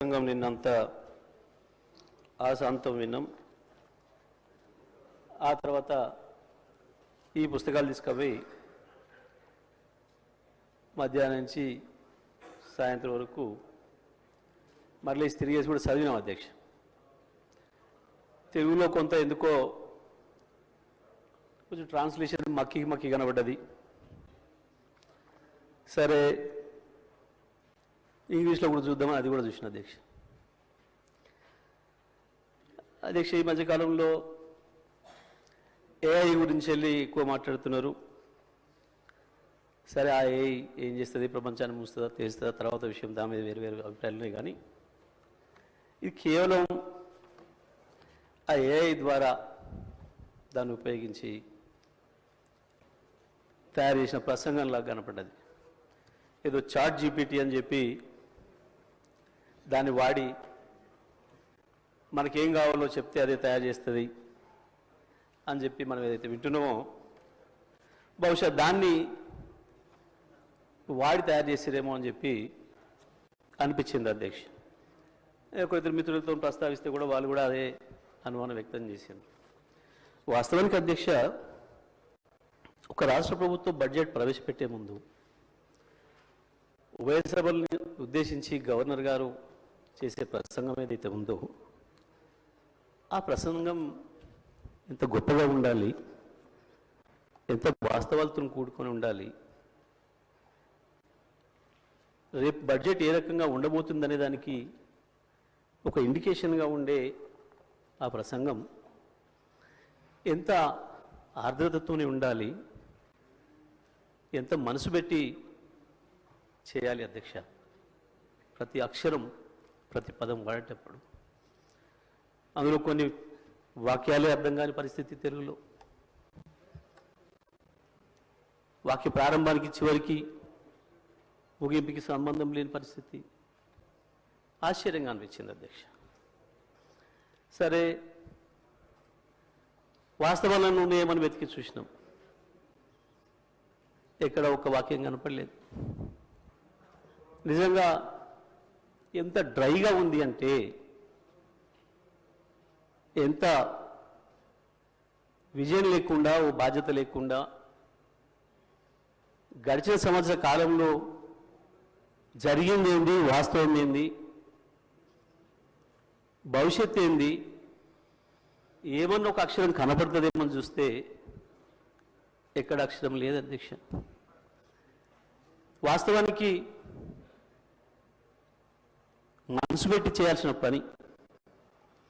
ప్రసంగం నిన్నంతా ఆశాంతం విన్నాం. ఆ తర్వాత ఈ పుస్తకాలు తీసుకుపోయి మధ్యాహ్నం నుంచి సాయంత్రం వరకు మళ్ళీ తిరిగేసి కూడా చదివినాం అధ్యక్ష. తెలుగులో కొంత ఎందుకో కొంచెం ట్రాన్స్లేషన్ మక్కి మక్కి కనబడ్డది. సరే ఇంగ్లీష్లో కూడా చూద్దామని అది కూడా చూసిన అధ్యక్ష. అధ్యక్ష ఈ మధ్యకాలంలో ఏఐ గురించి వెళ్ళి ఎక్కువ మాట్లాడుతున్నారు. సరే ఆ ఏఐ ఏం చేస్తుంది? ప్రపంచాన్ని మూస్తుందా? తెలుస్తుందా? తర్వాత విషయం దాని మీద వేరు వేరు అభిప్రాయాలు ఉన్నాయి కానీ ఇది కేవలం ఆ ఏఐ ద్వారా దాన్ని ఉపయోగించి తయారు చేసిన ప్రసంగంలాగా కనపడ్డది. ఏదో చాట్ జీపీటీ అని చెప్పి దాన్ని వాడి మనకేం కావాలో చెప్తే అదే తయారు చేస్తుంది అని చెప్పి మనం ఏదైతే వింటున్నామో బహుశా దాన్ని వాడి తయారు చేసిరేమో అని చెప్పి అనిపించింది అధ్యక్ష. ఒక ఇద్దరు మిత్రులతో ప్రస్తావిస్తే కూడా వాళ్ళు కూడా అదే అనుమానం వ్యక్తం చేసింది వాస్తవానికి అధ్యక్ష ఒక రాష్ట్ర ప్రభుత్వం బడ్జెట్ ప్రవేశపెట్టే ముందు ఉభయ సభల్ని ఉద్దేశించి గవర్నర్ గారు చేసే ప్రసంగం ఏదైతే ఉందో ఆ ప్రసంగం ఎంత గొప్పగా ఉండాలి ఎంత వాస్తవాలతో కూడుకొని ఉండాలి రేపు బడ్జెట్ ఏ రకంగా ఉండబోతుందనే దానికి ఒక ఇండికేషన్గా ఉండే ఆ ప్రసంగం ఎంత ఆర్ద్రతతోనే ఉండాలి ఎంత మనసు పెట్టి చేయాలి అధ్యక్ష. ప్రతి అక్షరం ప్రతి పదం వాడేటప్పుడు. అందులో కొన్ని వాక్యాలే అర్థం కాని పరిస్థితి తెలుగులో. వాక్య ప్రారంభానికి చివరికి ముగింపుకి సంబంధం లేని పరిస్థితి. ఆశ్చర్యంగా అనిపించింది అధ్యక్ష. సరే వాస్తవాలను ఉన్నాయేమని వెతికి చూసినాం? ఎక్కడ ఒక వాక్యం కనపడలేదు. నిజంగా ఎంత డ్రైగా ఉంది అంటే ఎంత విజయం లేకుండా ఓ బాధ్యత లేకుండా గడిచిన సంవత్సర కాలంలో జరిగింది ఏంది వాస్తవం ఏంది భవిష్యత్ ఏంది ఏమన్నా ఒక అక్షరం కనపడుతుందేమో చూస్తే ఎక్కడ అక్షరం లేదు అధ్యక్ష వాస్తవానికి మనసు పెట్టి చేయాల్సిన పని.